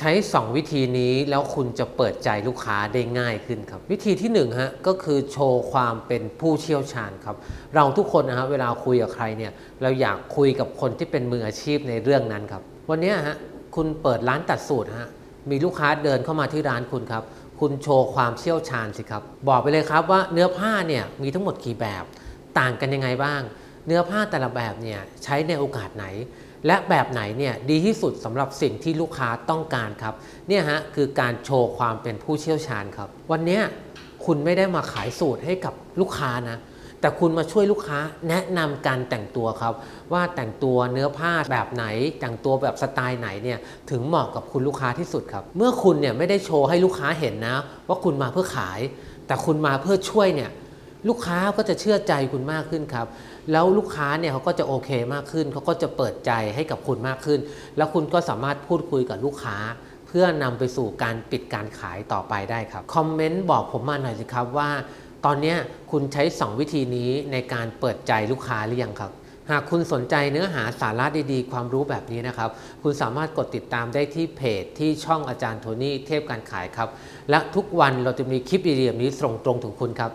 ใช้ 2 วิธีนี้แล้วคุณจะเปิดใจลูกค้าได้ง่ายขึ้นครับ วิธีที่1ฮะก็คือโชว์ความเป็นผู้เชี่ยวชาญครับ เราทุกคนนะฮะเวลาคุยกับใครเนี่ยเราอยากคุยกับคนที่เป็นมืออาชีพในเรื่องนั้นครับ วันนี้ฮะคุณเปิดร้านตัดสูตรฮะมีลูกค้าเดินเข้ามาที่ร้านคุณครับ คุณโชว์ความเชี่ยวชาญสิครับ บอกไปเลยครับว่าเนื้อผ้าเนี่ยมีทั้งหมดกี่แบบ ต่างกันยังไงบ้าง เนื้อผ้าแต่ละแบบเนี่ยใช้ในโอกาสไหน และแบบไหนเนี่ยดีที่สุดสำหรับสิ่งที่ลูกค้าต้องการครับเนี่ยฮะคือการโชว์ความเป็นผู้เชี่ยวชาญครับ วันนี้คุณไม่ได้มาขายสูตรให้กับลูกค้านะแต่คุณมาช่วยลูกค้าแนะนำการแต่งตัวครับ ว่าแต่งตัวเนื้อผ้าแบบไหน แต่งตัวแบบสไตล์ไหนเนี่ยถึงเหมาะกับคุณลูกค้าที่สุดครับ เมื่อคุณเนี่ยไม่ได้โชว์ให้ลูกค้าเห็นนะ ว่าคุณมาเพื่อขาย แต่คุณมาเพื่อช่วยเนี่ย ลูกค้าก็จะเชื่อใจคุณมากขึ้นครับ แล้วลูกค้าเนี่ยเขาก็จะโอเคมากขึ้น เขาก็จะเปิดใจให้กับคุณมากขึ้น แล้วคุณก็สามารถพูดคุยกับลูกค้า เพื่อนำไปสู่การปิดการขายต่อไปได้ครับ คอมเมนต์บอกผมมาหน่อยสิครับว่า ตอนนี้คุณใช้ 2 วิธีนี้ในการเปิดใจลูกค้าหรือยังครับหากคุณสนใจเนื้อหาสาระดีๆ ความรู้แบบนี้นะครับ คุณสามารถกดติดตามได้ที่เพจที่ช่องอาจารย์โทนี่เทพการขายครับ และทุกวันเราจะมีคลิปดีๆแบบนี้ส่งตรงถึงคุณครับ